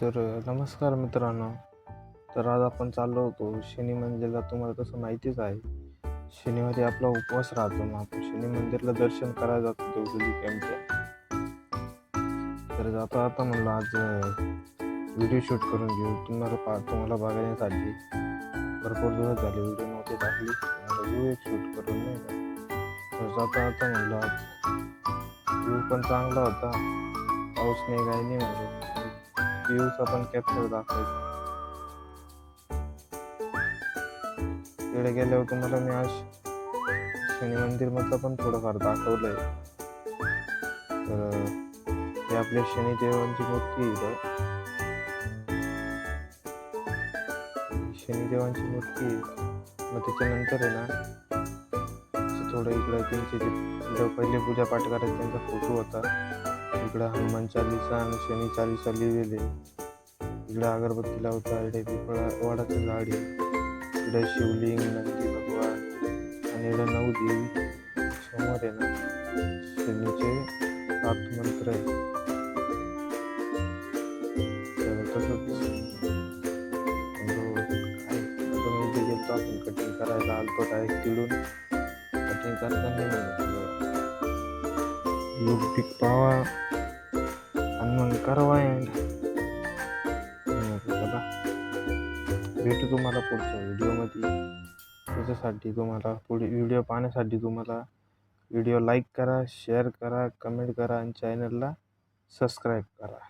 तर नमस्कार मित्रांनो. तर आज आपण चाललो होतो शनी मंदिरला. तुम्हाला तसं माहितीच आहे शनिवारी आपला उपवास राहतो मग आपण शनी मंदिरला दर्शन करायला जातो देवदुली कॅम्पच्या तर जाता आता म्हणलं आज व्हिडिओ शूट करून घेऊ. तुम्हाला पा तुम्हाला बघण्यासाठी भरपूर दिवस झाले व्हिडिओ नव्हते टाकली म्हणलं एक शूट करून नाही का? तर जाता आता म्हणलं आज व्ह्यू पण चांगला होता. पाऊस नाही काही नाही म्हणजे व्ह्यूज आपण कॅप्चर दाखवायचे तिकडे गेल्यावर तुम्हाला मी आज शनी मंदिरमधलं पण थोडंफार दाखवलंय. तर हे आपल्या शनिदेवांची मूर्ती आहे इथं. शनिदेवांची मूर्ती मग त्याच्यानंतर आहे ना थोडं इकडं त्यांचे ते पहिले पूजा पाठ करायचे त्यांचा फोटो होता. इकडं हनुमान चालीसा आणि शनी चालीसा लिहिलेले. इकडं अगरबत्ती लावता इकडे पिपळा वडाचं झाड. आहे इकडे शिवलिंग नंदी भगवान आणि इकडे नऊ देवी. समोर आहे ना शनीचे सात मंत्र हो, आहे. तसंच आपण कटिंग करायला आलतो डायरेक्ट तिडून कटिंग करताना योग पिक पावा आणि मग करावा एंड भेटू तुम्हाला पुढच्या व्हिडिओमध्ये. त्याच्यासाठी तुम्हाला पुढे व्हिडिओ पाहण्यासाठी तुम्हाला व्हिडिओ लाईक करा शेअर करा कमेंट करा आणि चॅनलला सबस्क्राईब करा.